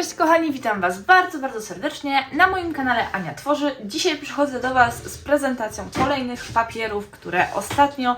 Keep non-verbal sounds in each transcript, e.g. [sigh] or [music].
Cześć kochani, witam Was bardzo, bardzo serdecznie na moim kanale Ania Tworzy. Dzisiaj przychodzę do Was z prezentacją kolejnych papierów, które ostatnio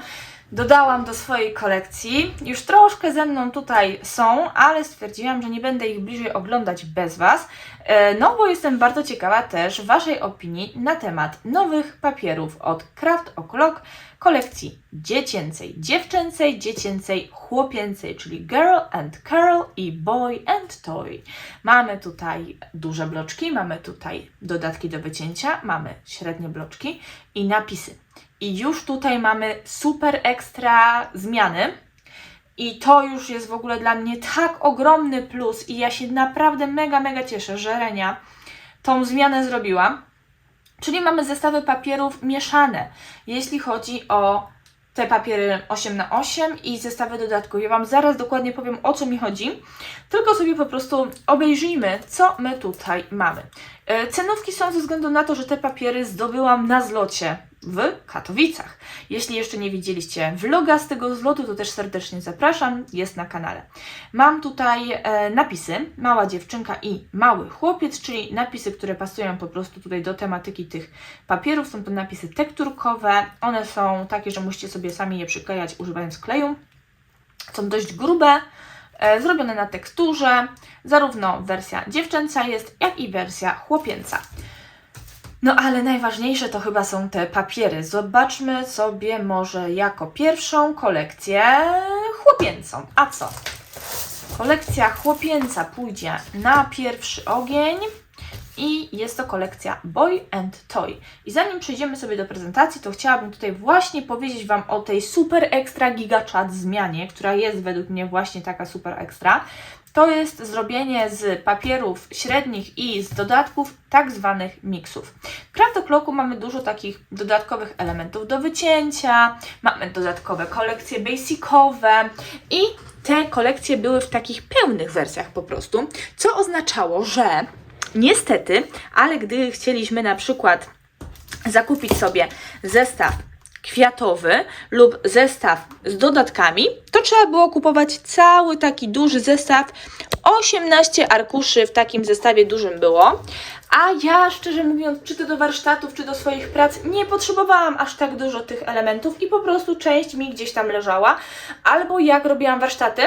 dodałam do swojej kolekcji. Już troszkę ze mną tutaj są, ale stwierdziłam, że nie będę ich bliżej oglądać bez Was. E, No bo jestem bardzo ciekawa też Waszej opinii na temat nowych papierów od Craft O'Clock kolekcji dziecięcej, dziewczęcej, dziecięcej, chłopięcej, czyli Girl and Curl i Boy and Toy. Mamy tutaj duże bloczki, mamy tutaj dodatki do wycięcia, mamy średnie bloczki i napisy. I już tutaj mamy super ekstra zmiany. I to już jest w ogóle dla mnie tak ogromny plus i ja się naprawdę mega, mega cieszę, że Renia tą zmianę zrobiła. Czyli mamy zestawy papierów mieszane, jeśli chodzi o te papiery 8 na 8 i zestawy dodatków. Ja Wam zaraz dokładnie powiem o co mi chodzi, tylko sobie po prostu obejrzyjmy, co my tutaj mamy. E, Cenówki są ze względu na to, że te papiery zdobyłam na zlocie w Katowicach. Jeśli jeszcze nie widzieliście vloga z tego zlotu, to też serdecznie zapraszam, jest na kanale. Mam tutaj e, napisy, mała dziewczynka i mały chłopiec, czyli napisy, które pasują po prostu tutaj do tematyki tych papierów. Są to napisy tekturkowe, one są takie, że musicie sobie sami je przyklejać używając kleju. Są dość grube, zrobione na teksturze. Zarówno wersja dziewczęca jest, jak i wersja chłopięca. No ale najważniejsze to chyba są te papiery. Zobaczmy sobie może jako pierwszą kolekcję chłopięcą. A co? Kolekcja chłopięca pójdzie na pierwszy ogień i jest to kolekcja Boy and Toy. I zanim przejdziemy sobie do prezentacji, to chciałabym tutaj właśnie powiedzieć Wam o tej super ekstra giga chat zmianie, która jest według mnie właśnie taka super ekstra. To jest zrobienie z papierów średnich i z dodatków tak zwanych miksów. W Craftoclocku mamy dużo takich dodatkowych elementów do wycięcia, mamy dodatkowe kolekcje basicowe i te kolekcje były w takich pełnych wersjach po prostu, co oznaczało, że niestety, ale gdy chcieliśmy na przykład zakupić sobie zestaw kwiatowy lub zestaw z dodatkami, to trzeba było kupować cały taki duży zestaw. 18 arkuszy w takim zestawie dużym było. A ja szczerze mówiąc, czy to do warsztatów, czy do swoich prac, nie potrzebowałam aż tak dużo tych elementów i po prostu część mi gdzieś tam leżała. Albo jak robiłam warsztaty,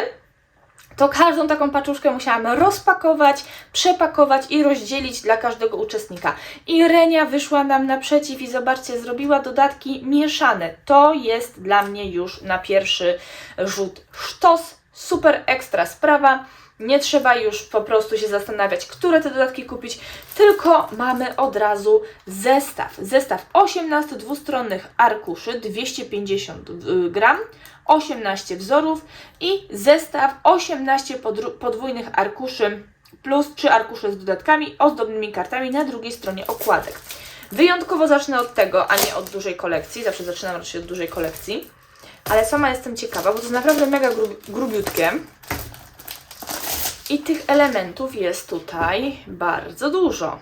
to każdą taką paczuszkę musiałam rozpakować, przepakować i rozdzielić dla każdego uczestnika. I Renia wyszła nam naprzeciw i zobaczcie, zrobiła dodatki mieszane. To jest dla mnie już na pierwszy rzut sztos, super ekstra sprawa. Nie trzeba już po prostu się zastanawiać, które te dodatki kupić, tylko mamy od razu zestaw. Zestaw 18 dwustronnych arkuszy, 250 y, gram, 18 wzorów i zestaw 18 podru- podwójnych arkuszy plus 3 arkusze z dodatkami, ozdobnymi kartami na drugiej stronie okładek. Wyjątkowo zacznę od tego, a nie od dużej kolekcji. Zawsze zaczynam raczej od dużej kolekcji. Ale sama jestem ciekawa, bo to jest naprawdę mega grub, grubiutkie. I tych elementów jest tutaj bardzo dużo.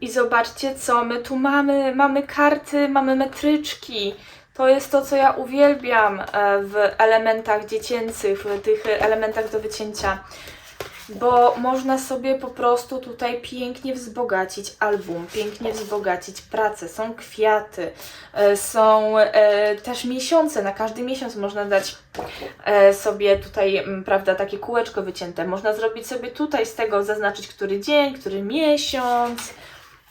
I zobaczcie, co my tu mamy. Mamy karty, mamy metryczki. To jest to, co ja uwielbiam e, w elementach dziecięcych, w tych elementach do wycięcia. Bo można sobie po prostu tutaj pięknie wzbogacić album, pięknie wzbogacić pracę. Są kwiaty, e, są e, też miesiące. Na każdy miesiąc można dać e, sobie tutaj, m, prawda, takie kółeczko wycięte. Można zrobić sobie tutaj z tego zaznaczyć, który dzień, który miesiąc.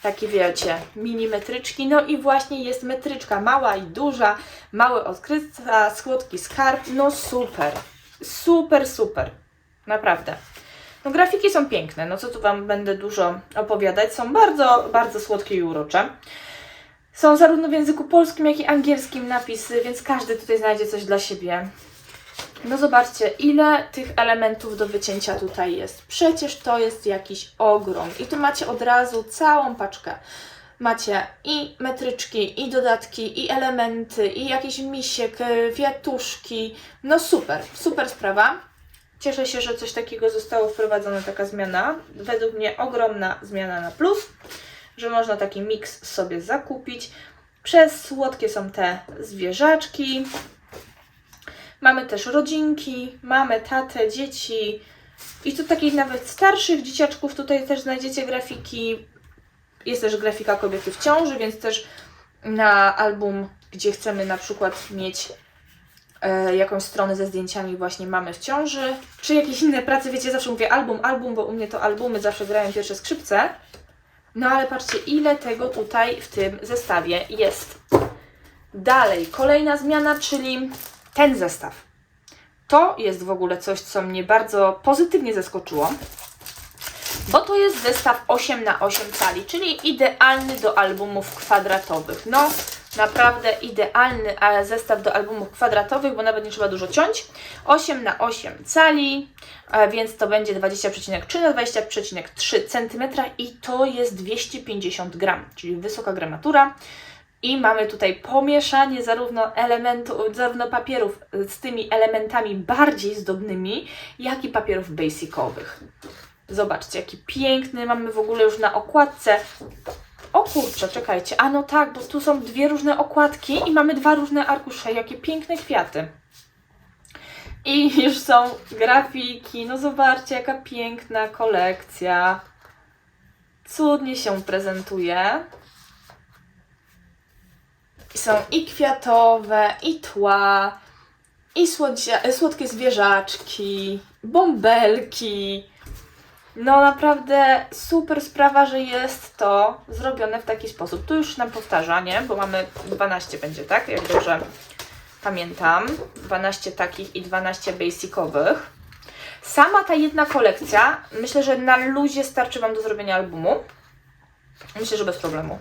Takie wiecie, mini metryczki. No i właśnie jest metryczka mała i duża, mały odkryca, słodki skarb. No super, super, super. Naprawdę. No grafiki są piękne, no co tu Wam będę dużo opowiadać. Są bardzo, bardzo słodkie i urocze. Są zarówno w języku polskim, jak i angielskim napisy, więc każdy tutaj znajdzie coś dla siebie. No zobaczcie, ile tych elementów do wycięcia tutaj jest. Przecież to jest jakiś ogrom. I tu macie od razu całą paczkę. Macie i metryczki, i dodatki, i elementy, i jakiś misiek, y, wiatuszki. No super, super sprawa. Cieszę się, że coś takiego zostało wprowadzone, taka zmiana. Według mnie ogromna zmiana na plus, że można taki miks sobie zakupić. Przez słodkie są te zwierzaczki. Mamy też rodzinki, mamy tatę, dzieci, I tu takich nawet starszych dzieciaczków tutaj też znajdziecie grafiki. Jest też grafika kobiety w ciąży, więc też na album, gdzie chcemy na przykład mieć jakąś stronę ze zdjęciami właśnie mamy w ciąży, czy jakieś inne prace, wiecie, zawsze mówię album, album, bo u mnie to albumy zawsze grają pierwsze skrzypce. No ale patrzcie, ile tego tutaj w tym zestawie jest. Dalej, kolejna zmiana, czyli ten zestaw. To jest w ogóle coś, co mnie bardzo pozytywnie zaskoczyło, bo to jest zestaw 8 na 8 cali, czyli idealny do albumów kwadratowych. No, naprawdę idealny e, zestaw do albumów kwadratowych, bo nawet nie trzeba dużo ciąć. 8 na 8 cali, e, więc to będzie 20,3 na 20,3 cm i to jest 250 gram, czyli wysoka gramatura. I mamy tutaj pomieszanie zarówno elementu, zarówno papierów z tymi elementami bardziej zdobnymi, jak i papierów basicowych. Zobaczcie, jaki piękny mamy w ogóle już na okładce. O kurczę, czekajcie. A no tak, bo tu są dwie różne okładki i mamy dwa różne arkusze. Jakie piękne kwiaty. I już są grafiki. No zobaczcie, jaka piękna kolekcja. Cudnie się prezentuje. Są i kwiatowe, i tła, i słodkie zwierzaczki, bąbelki. No naprawdę super sprawa, że jest to zrobione w taki sposób. Tu już nam powtarzanie, bo mamy 12 będzie, tak? Jak dobrze pamiętam. 12 takich i 12 basicowych. Sama ta jedna kolekcja, myślę, że na luzie starczy Wam do zrobienia albumu. Myślę, że bez problemu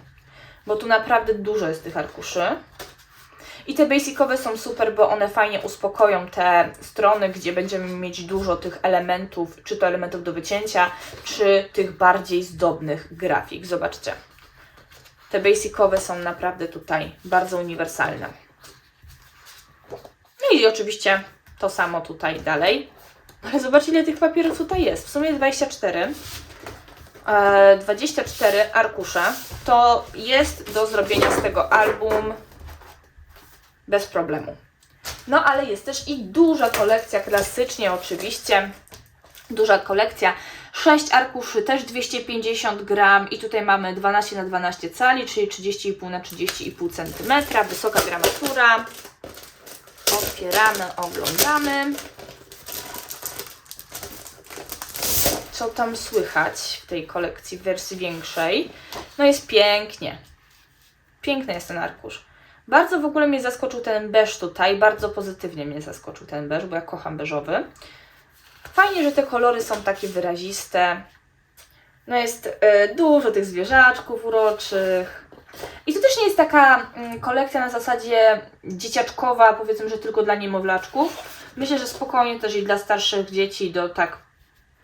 bo tu naprawdę dużo jest tych arkuszy. I te basicowe są super, bo one fajnie uspokoją te strony, gdzie będziemy mieć dużo tych elementów, czy to elementów do wycięcia, czy tych bardziej zdobnych grafik. Zobaczcie. Te basicowe są naprawdę tutaj bardzo uniwersalne. No i oczywiście to samo tutaj dalej. Ale zobaczcie, ile tych papierów tutaj jest. W sumie 24. E, 24 arkusze. To jest do zrobienia z tego album bez problemu. No ale jest też i duża kolekcja, klasycznie oczywiście. Duża kolekcja. 6 arkuszy, też 250 gram i tutaj mamy 12 na 12 cali, czyli 30,5 na 30,5 cm. Wysoka gramatura. Otwieramy, oglądamy. co tam słychać w tej kolekcji w wersji większej. No jest pięknie. Piękny jest ten arkusz. Bardzo w ogóle mnie zaskoczył ten beż tutaj, bardzo pozytywnie mnie zaskoczył ten beż, bo ja kocham beżowy. Fajnie, że te kolory są takie wyraziste. No jest y, dużo tych zwierzaczków uroczych. I to też nie jest taka mm, kolekcja na zasadzie dzieciaczkowa, powiedzmy, że tylko dla niemowlaczków. Myślę, że spokojnie też i dla starszych dzieci do tak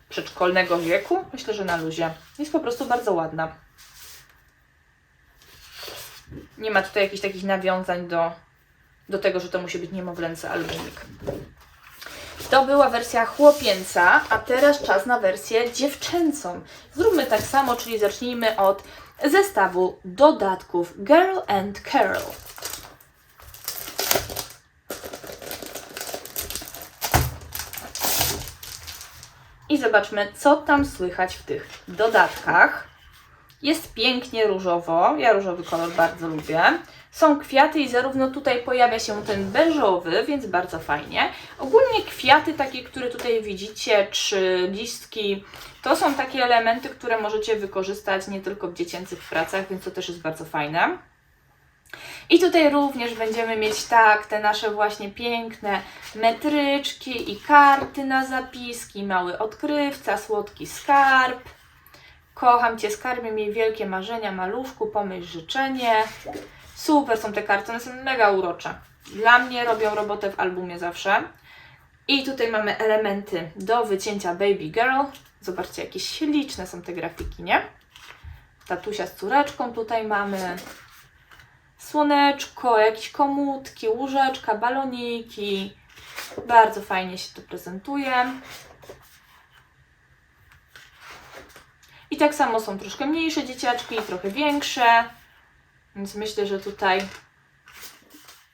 przedszkolnego wieku. Myślę, że na luzie. Jest po prostu bardzo ładna. Nie ma tutaj jakichś takich nawiązań do, do tego, że to musi być niemowlęcy albumik. To była wersja chłopięca, a teraz czas na wersję dziewczęcą. Zróbmy tak samo, czyli zacznijmy od zestawu dodatków Girl and Carol. I zobaczmy, co tam słychać w tych dodatkach. Jest pięknie różowo. Ja różowy kolor bardzo lubię. Są kwiaty i zarówno tutaj pojawia się ten beżowy, więc bardzo fajnie. Ogólnie kwiaty takie, które tutaj widzicie, czy listki, to są takie elementy, które możecie wykorzystać nie tylko w dziecięcych pracach, więc to też jest bardzo fajne. I tutaj również będziemy mieć tak, te nasze właśnie piękne metryczki i karty na zapiski, mały odkrywca, słodki skarb. Kocham Cię skarbie, miej wielkie marzenia, maluszku, pomyśl życzenie. Super są te karty, one są mega urocze. Dla mnie robią robotę w albumie zawsze. I tutaj mamy elementy do wycięcia Baby Girl. Zobaczcie, jakie śliczne są te grafiki, nie? Tatusia z córeczką tutaj mamy słoneczko, jakieś komutki, łóżeczka, baloniki. Bardzo fajnie się to prezentuje. I tak samo są troszkę mniejsze dzieciaczki trochę większe. Więc myślę, że tutaj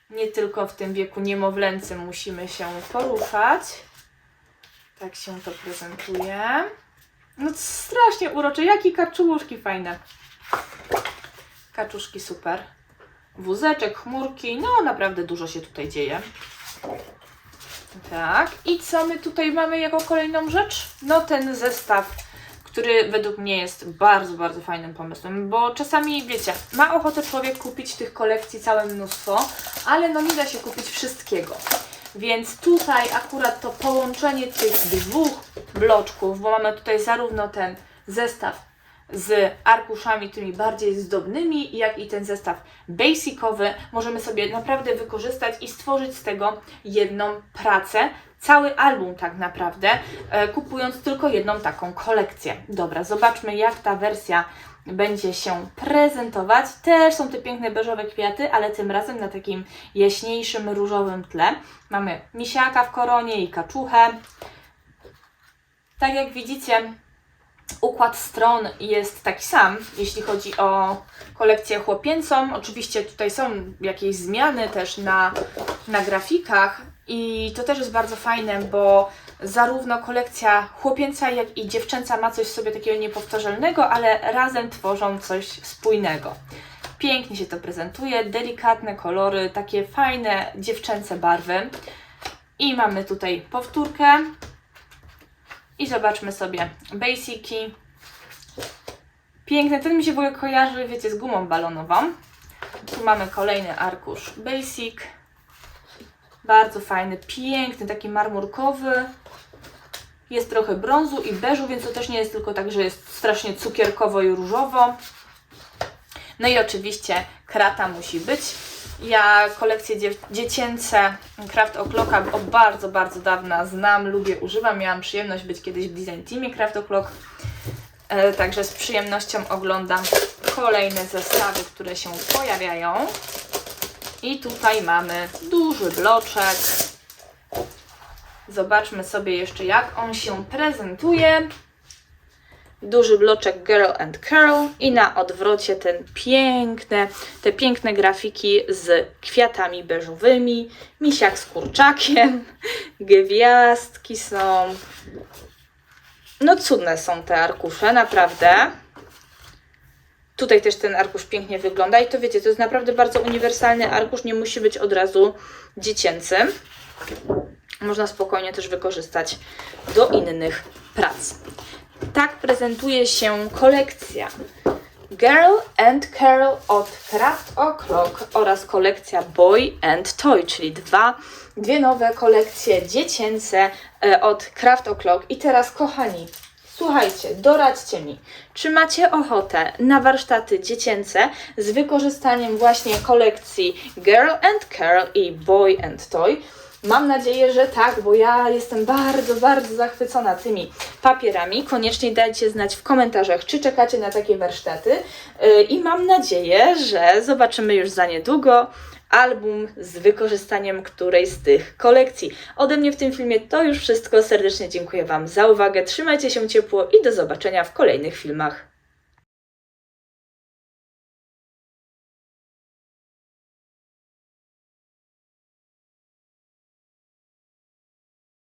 nie tylko w tym wieku niemowlęcym musimy się poruszać. Tak się to prezentuje. No strasznie urocze. Jakie kaczuszki fajne. Kaczuszki super. Wózeczek, chmurki. No naprawdę dużo się tutaj dzieje. Tak. I co my tutaj mamy jako kolejną rzecz? No ten zestaw, który według mnie jest bardzo, bardzo fajnym pomysłem, bo czasami, wiecie, ma ochotę człowiek kupić tych kolekcji całe mnóstwo, ale no nie da się kupić wszystkiego. Więc tutaj akurat to połączenie tych dwóch bloczków, bo mamy tutaj zarówno ten zestaw z arkuszami tymi bardziej zdobnymi, jak i ten zestaw basicowy, możemy sobie naprawdę wykorzystać i stworzyć z tego jedną pracę, cały album tak naprawdę, e, kupując tylko jedną taką kolekcję. Dobra, zobaczmy jak ta wersja będzie się prezentować. Też są te piękne beżowe kwiaty, ale tym razem na takim jaśniejszym różowym tle. Mamy misiaka w koronie i kaczuchę. Tak jak widzicie, układ stron jest taki sam, jeśli chodzi o kolekcję chłopięcą. Oczywiście tutaj są jakieś zmiany też na, na grafikach i to też jest bardzo fajne, bo zarówno kolekcja chłopięca, jak i dziewczęca ma coś w sobie takiego niepowtarzalnego, ale razem tworzą coś spójnego. Pięknie się to prezentuje, delikatne kolory, takie fajne dziewczęce barwy. I mamy tutaj powtórkę, i zobaczmy sobie basiki. Piękne, ten mi się w ogóle kojarzy, wiecie, z gumą balonową. Tu mamy kolejny arkusz basic. Bardzo fajny, piękny, taki marmurkowy. Jest trochę brązu i beżu, więc to też nie jest tylko tak, że jest strasznie cukierkowo i różowo. No i oczywiście krata musi być. Ja kolekcje dzie dziecięce Craft O'Clocka od bardzo, bardzo dawna znam, lubię, używam. Miałam przyjemność być kiedyś w design teamie Craft O'Clock. E, także z przyjemnością oglądam kolejne zestawy, które się pojawiają. I tutaj mamy duży bloczek. Zobaczmy sobie jeszcze, jak on się prezentuje duży bloczek Girl and Curl i na odwrocie ten piękne, te piękne grafiki z kwiatami beżowymi, misiak z kurczakiem, [laughs] gwiazdki są. No cudne są te arkusze, naprawdę. Tutaj też ten arkusz pięknie wygląda i to wiecie, to jest naprawdę bardzo uniwersalny arkusz, nie musi być od razu dziecięcy. Można spokojnie też wykorzystać do innych prac. Tak prezentuje się kolekcja Girl and Curl od Craft O'Clock oraz kolekcja Boy and Toy, czyli dwa, dwie nowe kolekcje dziecięce e, od Craft O'Clock. I teraz, kochani, słuchajcie, doradźcie mi, czy macie ochotę na warsztaty dziecięce z wykorzystaniem właśnie kolekcji Girl and Curl i Boy and Toy? Mam nadzieję, że tak, bo ja jestem bardzo, bardzo zachwycona tymi papierami. Koniecznie dajcie znać w komentarzach, czy czekacie na takie warsztaty. Yy, I mam nadzieję, że zobaczymy już za niedługo album z wykorzystaniem którejś z tych kolekcji. Ode mnie w tym filmie to już wszystko. Serdecznie dziękuję Wam za uwagę. Trzymajcie się ciepło i do zobaczenia w kolejnych filmach.